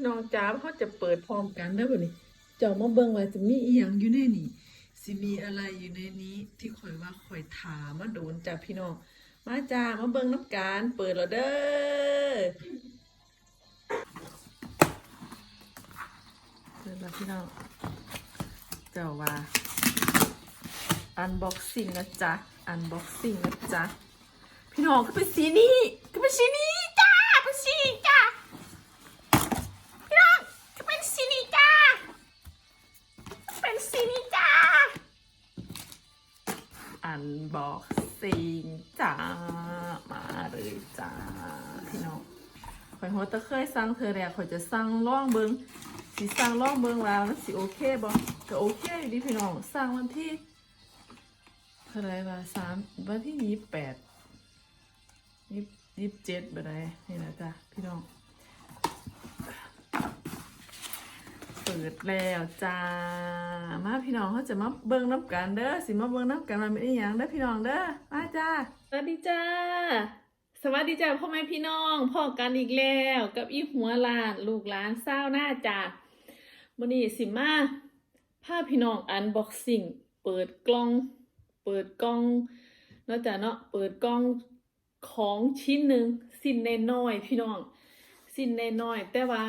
พี่น้องจ้าเขาจะเปิดพร้อมกันได้อบ่นี่เจ้ามาเบิ่งว่าจะมีอีหยังอยู่ในนี้สิมีอะไรอยู่ในนี้ที่ข่อยว่าข่อยถามมาโดนจ้าพี่น้องมาจ้ามาเบิ่งน้ำกันเปิดแล้วเด้อเปิดแล้วพี่น้องเจ้าว่าอันบ็อกซิ่งนะจ๊ะอันบ็อกซิ่งนะจ๊ะพี่น้องก็เป็นสีนี้ก็เป็นสีนี้ ซิงจ้า มาเลยจ้า พี่น้องข่อยหัวตะเคยสั่งเธอแรกข่อยจะสั่งล่องเบิงสิสั่งล่องเบิงว่ามันสิโอเคบ่ก็โอเคอยู่ดีพี่น้องสั่งวันที่เท่าไรว่าสามวันที่ยี่สิบแปดยี่ยี่สิบเจ็ดบ่ได้นี่นะจ๊ะพี่น้อง ปิดแล้วจ้า มาพี่น้องเขาจะมาเบิ่งน้ำกันเด้อสิมาเบิ่งน้ำกันมันเป็นอย่างเด้อพี่น้องเด้อมาจ้าสวัสดีจ้า สวัสดีจ้าพ่อแม่พี่น้องพ่อกันอีกแล้วกับอีหัวลานลูกหลานเศร้าหน้าจ้าวันนี้สิมาพาพี่น้องอันบ็อกซิ่งเปิดกล่อง เปิดกล่องเนาะจ้ะเนาะเปิดกล่องของชิ้นหนึ่งสิ้นน้อยพี่น้อง สิ้นน้อยแต่ว่า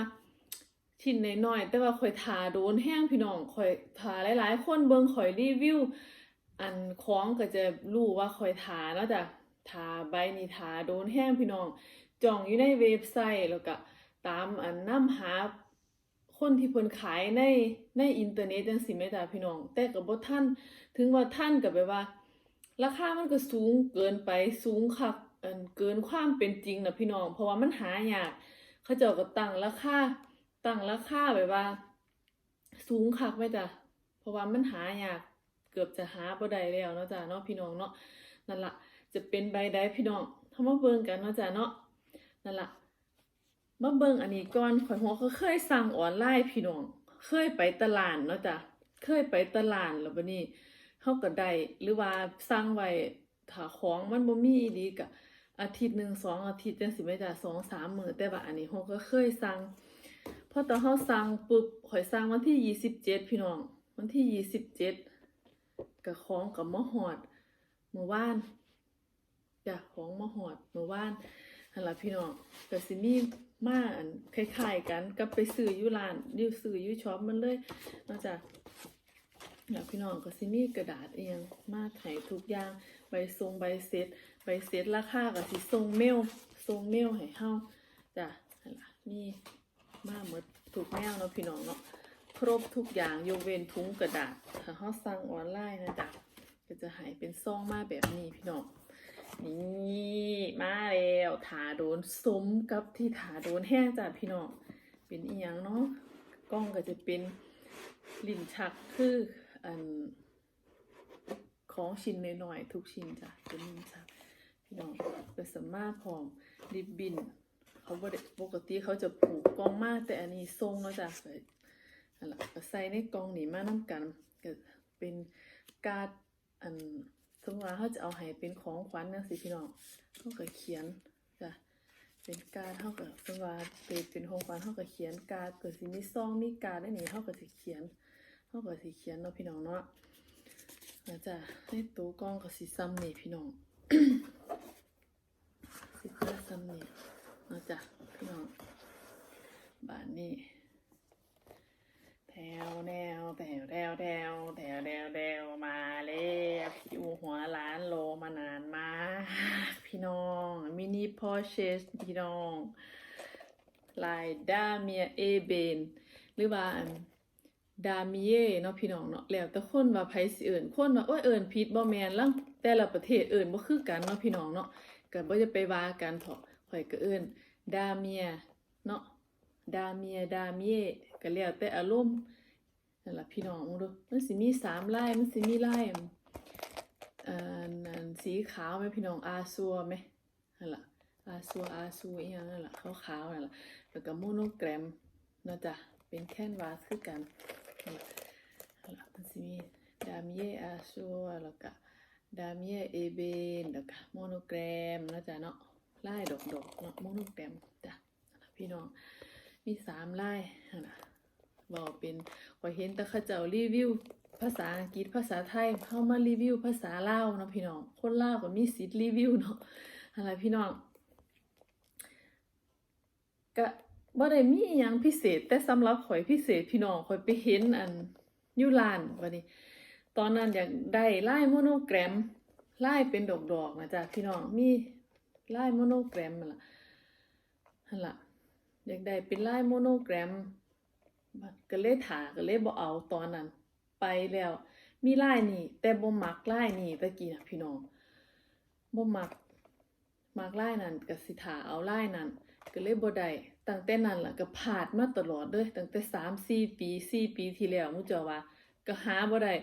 ชิ้นน้อยๆแต่ว่าข่อยทาโดนแห้งพี่น้องข่อยทาหลายๆ คนเบิ่งข่อยรีวิว อันของก็จะรู้ว่าข่อยทาเนาะจ้ะทาใบนี้ทาโดนแห้งพี่น้องจองอยู่ในเว็บไซต์แล้วก็ตามอันนํหาคนที่เพิ่นขายในในอินเทอร์เน็ตจังซี่แม่จ้ะพี่น้อง แต่ก็บ่ทันถึงว่าทันก็แบบว่า ราคามันก็สูงเกินไปสูงคักอันเกินความเป็นจริงนะพี่น้อง เพราะว่ามันหายากเขาเจ้าก็ตั้งราคา ตั้งราคาแบบว่า สูงคักไว้จ้ะเพราะว่ามันหายากเกือบจะหาบ่ได้แล้วเนาะจ้ะเนาะพี่น้องเนาะนั่นละจะเป็นใบใดพี่น้องเฮามาเบิ่งกันเนาะจ้ะเนาะนั่นละมาเบิ่งอันนี้ก่อนข่อยหัวก็เคยสั่งออนไลน์พี่น้อง เคยไปตลาดเนาะจ้ะเคยไปตลาดแล้วบัดนี้เขาก็ได้หรือว่าสร้างไว้ถ้าของมันบ่มีอีก็อาทิตย์หนึ่งสองอาทิตย์จังสิแม่จ้ะสองสามมื้อแต่ว่าอันนี้เฮาก็เคยสั่ง พอตอนเฮาสั่งปุ๊บข่อยสั่งวันที่ยี่สิบเจ็ดพี่น้อง วันที่ยี่สิบเจ็ดก็ของก็มาฮอดเมื่อวานจ้ะของมาฮอดเมื่อวานหั่นละพี่น้องก็สิมีมาอันคล้ายๆกันกับไปซื้ออยู่ร้านอยู่ซื้ออยู่ช็อปมันเลยนาะจ้ะแล้วพี่น้องก็สิมีกระดาษเอียงมาให้ทุกอย่างใบทรงใบเสร็จใบเสร็จราคาก็สิส่งเมลส่งเมลให้เฮาจ้ะนั่นละมี มาหมดทุกแนวเนาะพี่น้องเนาะครบทุกอย่างยกเว้นถุงกระดาษถ้าเฮาสั่งออนไลน์นะจ๊ะก็จะให้เป็นซองมาแบบนี้พี่น้องนี่มาแล้วถาโดนสมกับที่ถาโดนแห้งจ้ะพี่น้องเป็นอีหยังเนาะกล้องก็จะเป็นลิ้นชักคืออันของชิ้นน้อยๆทุกชิ้นจ้ะเป็นลิ้นชักพี่น้องก็สามาพร้อมริบบิน เขาบ่ได้ปกติเขาจะผูกกองมาแต่อันนี้ทรงเนาะจ้ะก็นั่นล่ะก็ใส่ในกองนี้มานํกันก็เป็นการ์ดอันสมมติว่าเขาจะเอาให้เป็นของขวัญจังซี่พี่น้องเขาก็เขียนจ้ะเป็นการเท่ากับสว่าเป็นเป็นของขวัญเท่ากับเขียนการเกิดสิมีซองมีการได้นี่เท่ากับสิเขียนเท่ากับสิเขียนเนาะพี่น้องเนาะแล้วจ้ะในตู้กล้องกับสิซ้ำนี่พี่น้องสิซ้ำนี่ นาะจ้ะพี่น้องบานนี้แถวแนวแถวแถวแถวแถวแถวแถวมาแล้วพี่อูหัวร้านโลมานานมากพี่น้องมินิพอเชสพี่น้องลายดาเมียเอเบน หรือว่าดาเมียเนาะพี่น้องเนาะแล้วแต่คนว่าไผสิเอิ้นคนว่าโอ้ยเอิ้นผิดบ่แมนลังแต่ละประเทศเอิ้นบ่คือกันเนาะพี่น้องเนาะก็บ่จะไปว่ากันเถาะ ข่อยก็เอิ้นดาเมียเนาะดาเมียดาเมียก็แล้วแต่อารมณ์นั่นล่ะพี่น้องมึงดูมันสิมีสามลายมันสิมีลายอันเอ่อสีขาวไหมพี่น้องอาซัวไหมนั่นแหละอาซัวอาซัวอีหยังนั่นแหละขาวขาวๆนั่นแหละแล้วก็โมโนแกรมเนาะจ้ะเป็นแคนวาสคือกันนั่นแหละนั่นแหละมันสิมีดามิเยอาซัวแล้วก็ดามิเยเอเบนแล้วก็โมโนแกรมนาะจ้ะเนาะ ลายดอกเนาะโมโนแกรมจ้ะพี่น้อง มีสามลายนะบอกเป็นขอยเห็นต่เขาเจ้ารีวิว ภาษาอังกฤษภาษาไทยเข้ามารีวิว ภาษาลาวเนาะพี่น้อง คนลาวก็มีสิทธิ์รีวิวเนาะอะไรพี่น้องก็บ่ได้มีอิหยังพิเศษ แต่สำหรับข่อยพิเศษพี่น้องข่อยไปเห็นอันยู่ร้านบัดนี้ ตอนนั้นอยากได้ไลายโมโนแกรมไลายเป็นดอกๆนะจ๊ะพี่น้องมี ลายโมโนแกรมนั่นล่ะหั่นล่ะอยากได้เป็นลายโมโนแกรมก็เลยถาก็เลยบ่เอาตอนนั้น ไปแล้ว มีลายนี่ แต่บ่มักลายนี่ตะกี้นะพี่น้องบ่มักมักลายนั้นก็สิถาเอาลายนั้นก็เลยบ่ได้ตั้งแต่นั้นล่ะก็พลาดมาตลอดเลยตั้งแต่สามสี่ปีสี่ปีที่แล้วมูเจ้าว่า ก็หาบ่ได้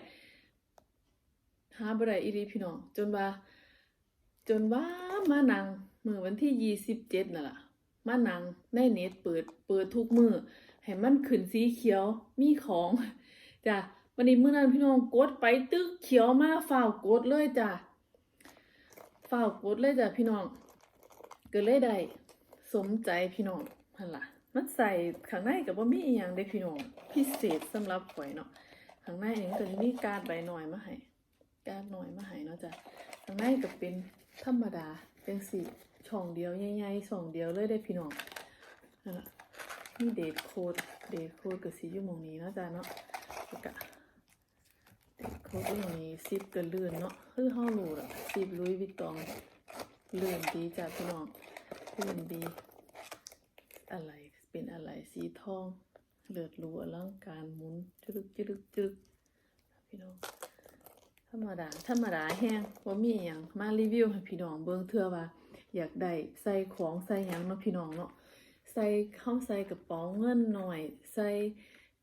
หาบ่ได้อีหลีพี่น้องจนว่า จนว่า มานั่งมือวันที่ยี่สิบเจ็ดนั่นล่ะ มานั่งในเน็ตเปิดเปิดทุกมือให้มันขึ้นสีเขียวมีของจ้ะวันนี้มื้อนั้นพี่น้องกดไปตึกเขียวมาฝ้าวกดเลยจ้ะฝ้าวกดเลยจ้ะพี่น้องก็เลยได้สมใจพี่น้องหั่นล่ะมันใส่ข้างในก็บ่มีอีหยังเด้พี่น้องพิเศษสำหรับข่อยเนาะข้างในนี่ก็จะมีการใบหน่อยมาให้การหน่อยมาให้เนาะจ้ะข้างในก็เป็น ธรรมดาเป็นสีช่องเดียวใหญ่ๆช่องเดียวเลยได้พี่น้องนั่นละมีเดทโคดเดทโคดก็สิอยู่มองนี้นะจ้ะเนาะก็เดทโคดอยู่มองนี้ซิปก็ลื่นเนาะคือเฮารู้ล่ะซิปลุยวิตตองลื่นดีจ้ะพี่น้องลื่นดีอะไรเป็นอะไรสีทองเลือดรู้อลังการหมุนจึกจึกจึกพี่น้อง ธรรมดา ธรรมดาแห้งว่ามีอย่างมารีวิวให้พี่น้องเบิ่งเทื่อว่า อยากได้ใส่ของใส่หยังเนาะพี่น้องเนาะใส่เข้าใส่กระเป๋าเงินหน่อย ใส่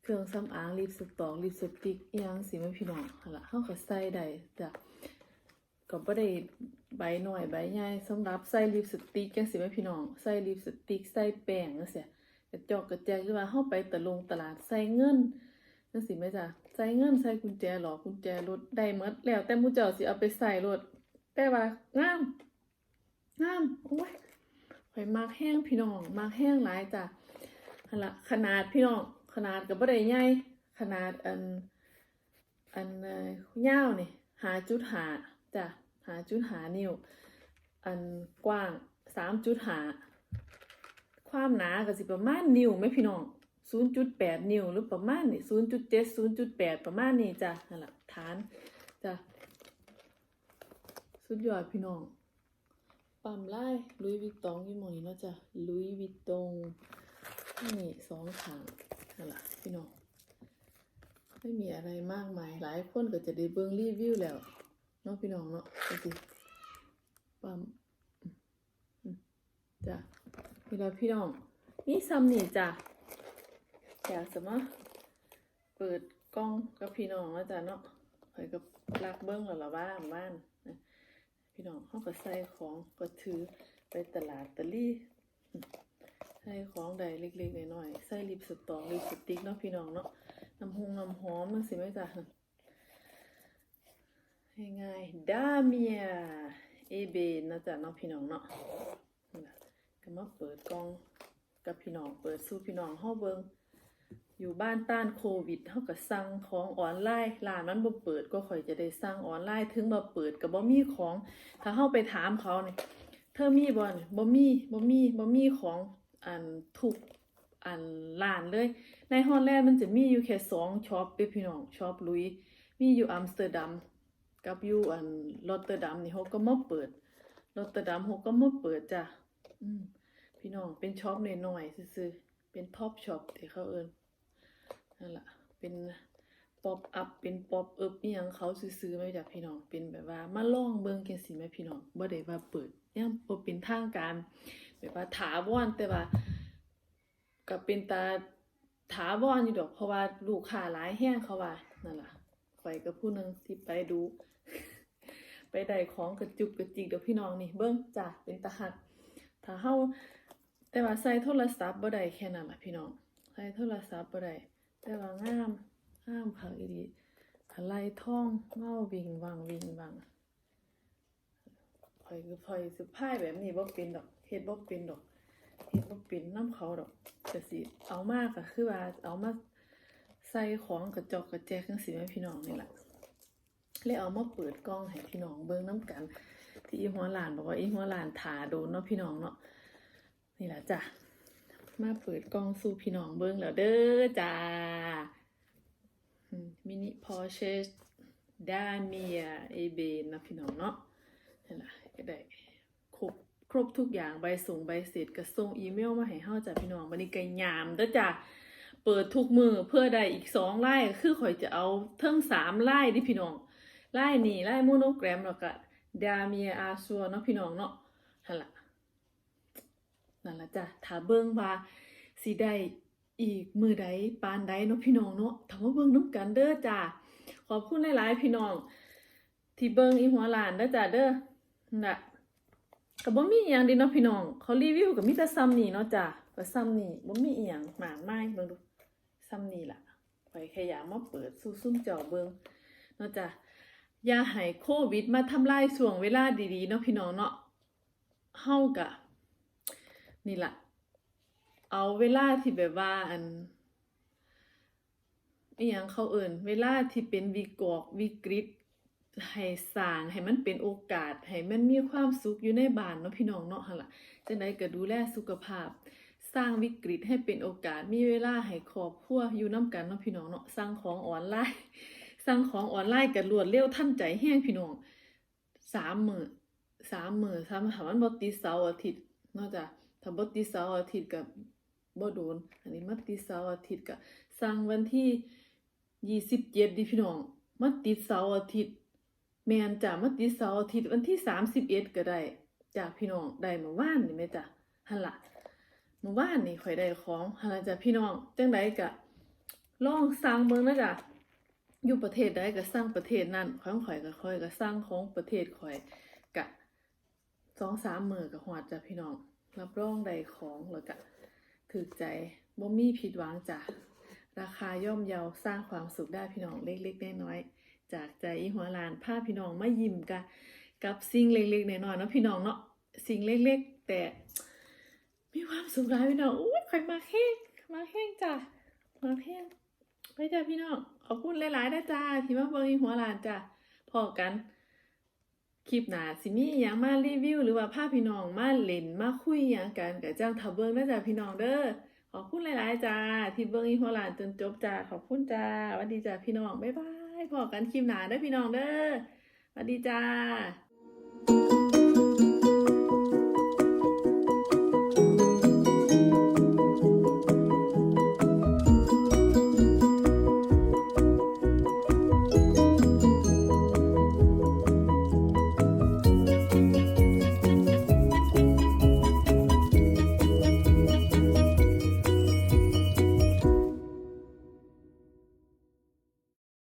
เครื่องสำอางลิปสตอกลิปสติกอหยังสิแม่พี่น้องหั่นล่ะเฮาก็ใส่ได้จ้ะก็บ่ได้ใบหน่อยใบใหญ่สำหรับใส่ลิปสติกจังสิแม่พี่น้องใส่ลิปสติกใส่แป้งจังซี่กระจอกกระแจกหรือว่าเข้าไปตะลงตลาดใส่เงินจังสิแม่จ้ะ ใส่เงินใส่กุญแจหรอกุญแจรถได้หมดแล้ว แต่มูเจ้าสิเอาไปใส่รถแต่ว่างามงามโอ้ยข่อยมักแห้งพี่น้องมักแห้งหลายจ้ะขนาดพี่น้องขนาดก็บ่ได้ใหญ่ขนาดอันอันเอ่อยาวนี่หาจุดหาจ้ะหาจุดหานิ้วอันกว้างสามจุดหาความหนาก็สิประมาณนิ้วไหมพี่น้อง 0.8 นิ้วหรือประมาณนี่0.7 0.8 ประมาณนี้จ้ะนั่นแหละฐานจ้ะสุดยอดพี่น้องปั๊มไล่ลุยวิตตองยู่หมองนี้เนาะจ้ะลุยวิตตองนี่สองขางนั่นแหละพี่น้องไม่มีอะไรมากมายหลายคนก็จะได้เบิ่งรีวิวแล้วเนาะพี่น้องเนาะดูสิปั๊มจ้ะเวลาพี่น้องนี่ซ้ำนี่จ้ะ อยากจะมาเปิดกล้องกับพี่น้องแล้วจ้ะเนาะเผยกับลักเบิ้งแล้วละบ้านบ้านพี่น้องเขาก็ใส่ของก็ถือไปตลาดตะลี่ใส่ของใดเล็กๆน้อยๆใส่ลิปสตอกลิปสติกเนาะพี่น้องเนาะน้ำหงน้ำหอมนั่นสิไหมจ้ะง่ายๆดาเมียเอเบนนะจ๊ะเนาะพี่น้องเนาะก็มาเปิดกล้องกับพี่น้องเปิดสู้พี่น้องเฮาเบิง อยู่บ้านต้านโควิดเฮาก็สั่งของออนไลน์ร้านมันบ่เปิดก็ค่อยจะได้สั่งออนไลน์ถึงบ่เปิดก็บ่มีของ ถ้าเฮาไปถามเขาเนี่ยเธอมีบ่นี่บ่มีบ่มีบ่มีของอันทุกอันร้านเลย ในฮอลแลนด์มันจะมีอยู่แค่สองช็อปเด้อพี่น้องช็อปลุย มีอยู่อัมสเตอร์ดัมกับอยู่อันรอตเตอร์ดัมนี่เขาก็มาเปิดรอตเตอร์ดัมเขาก็มาเปิดจ้ะอืมพี่น้องเป็นช็อปน้อยๆซื่อๆเป็นท็อปช็อปที่เขาเอิ้น นั่นแหละเป็นป๊อปอัพเป็นป๊อปเอิบอีหยังเขาซื้อๆไหมจ้ะพี่น้องเป็นแบบว่ามาล่องเบิ่งจังซี่แม่พี่น้องบ่ได้ว่าเปิดยังบ่เป็นทางการ แบบว่าถาวรแต่ว่าก็เป็นตาถาวรอยู่ดอกเพราะว่าลูกค้าหลายแฮงเขาว่านั่นล่ะข่อยก็ผู้นึงที่ไปดู ไปได้ของกระจุกกระจิกเดี๋ยวพี่น้องนี่เบิ่งจ้ะเป็นตาหักถ้าเฮาแต่ว่าใส่โทรศัพท์บ่ได้แค่นั้นล่ะพี่น้องใส่โทรศัพท์บ่ได้ แต่ว่างามงามคักอีหลีอะไรท่องเงาวิงวังวิงวังข่อยคือข่อยสิพายแบบนี้บ่เป็นดอกเฮ็ดบ่เป็นดอกเห็นบ่เป็นน้ำเขาดอกก็สิเอามากก็คือว่าเอามาใส่ของกระจอกกระแจกังซี่แม่พี่น้องนี่แหละเลยเอามาเปิดกล้องให้พี่น้องเบิ่งน้ำกัน ที่อีหัวหลานบอกว่าอีหัวหลานถาโดนเนาะพี่น้องเนาะนี่แหละจ้ะ มาเปิดกล้องสู่พี่น้องเบิ่งแล้วเด้อจ้ามินิพอเชสดาเมียเอเบนนะพี่น้องเนาะนี่ละก็ได้ครบครบทุกอย่างใบส่งใบเสร็จก็ส่งอีเมลมาให้เฮาจ้ะพี่น้องบัดนี้ก็ยามเด้อจ้ะเปิดทุกมือเพื่อได้อีกสองไล่คือข่อยจะเอาเทั้งสามไล่ดิพี่น้องไล่นี่ไล่โมโนแกรมแล้วก็ดาเมียอาซัวเนาะพี่น้องเนาะนั่นล่ะ นั่นละจ้ะถ้าเบิ่งว่าสิได้อีกมือใดปานใดเนาะพี่น้องเนาะถ้ามาเบิ่งนํกันเด้อจ้ะขอบคุณหลายๆพี่น้อง ที่เบิ่งอีหัวหลานเด้อจ้ะเด้อน่ะก็บ่มีอีหยังเดีเนาะพี่น้อง เขารีวิวก็มีแต่ซ้ำนี่เนาะจ้ะก็ซ้ำนี่บ่มีอีหยังมากมายเบิ่งดูซ้ำนี่ล่ะข่อยแค่อยากมาเปิดสู่ซุ่มเจ้าเบิ่งเนาะจ้ะอย่าให้โควิดมาทำลายช่วงเวลาดีๆเนาะพี่น้องเนาะเฮากะ นี่แหละเอาเวลาที่แบบว่าอันอีหยังเขาเอิ้นเวลาที่เป็นวิกอกวิกฤตให้สร้างให้มันเป็นโอกาส ให้มันมีความสุขอยู่ในบ้านเนาะพี่น้องเนาะหั่นล่ะจังไดก็ดูแลสุขภาพ สร้างวิกฤตให้เป็นโอกาส มีเวลาให้ครอบครัวอยู่นํกันเนาะพี่น้องเนาะสั่งของออนไลน์สั่งของออนไลน์ก็รวดเร็วทันใจแฮงพี่น้องสามมื้อสามมื้อถ้าถ้ามันบ่ติดเสาร์อาทิตย์เนาะจ้ะ ถ้าบ่ติดเสาร์อาทิตย์ก็บ่โดน อันนี้มาติดเสาร์อาทิตย์ก็สั่งวันที่27ดิพี่น้องมาติดเสาร์อาทิตย์แมนจ้ะมาติดเสาร์อาทิตย์วันที่31ก็ได้จ้ะพี่น้องได้เมื่อวานนี่แม่จ้ะหั่นล่ะเมื่อวานนี่ข่อยได้ของหั่นล่ะจ้ะพี่น้องจังไดก็ลองสั่งเบิ่งนะจ้ะอยู่ประเทศใดก็สั่งประเทศนั้นของข่อยก็ข่อยก็สั่งของประเทศข่อยกะ2-3มื้อก็ฮอดจ้ะพี่น้อง รับรองได้ของแล้วก็ถูกใจบ่มีผิดหวังจ้ะราคาย่อมเยาสร้างความสุขได้พี่น้องเล็กๆน้อยๆจากใจอีหัวลานพาพี่น้องมายิ้มกะกับสิ่งเล็กๆน้อยๆเนาะพี่น้องเนาะสิ่งเล็กๆ แต่มีความสุขหลายพี่น้องอุ้ยใครมาแห้งมาแห้งจ้ะมาแห้งไปจ้ะพี่น้องขอบคุณหลายๆนะจ้าที่มาเบิ่งอีหัวลานจ้ะพอกัน คลิปหน้าสิมีอยังมารีวิว หรือว่าพาพี่น้องมาเล่นมาคุยอย่างกันกับจ้างทับเบิ้งนะจ้ะพี่น้องเด้อขอบคุณหลาย ๆ จ้า ที่เบิ้งอีหัวลานจนจบจ้าขอบคุณจ้าสวัสดีจ้าพี่น้องบ๊ายบายพอกันคลิปหนาได้พี่น้องเด้อสวัสดีจ้า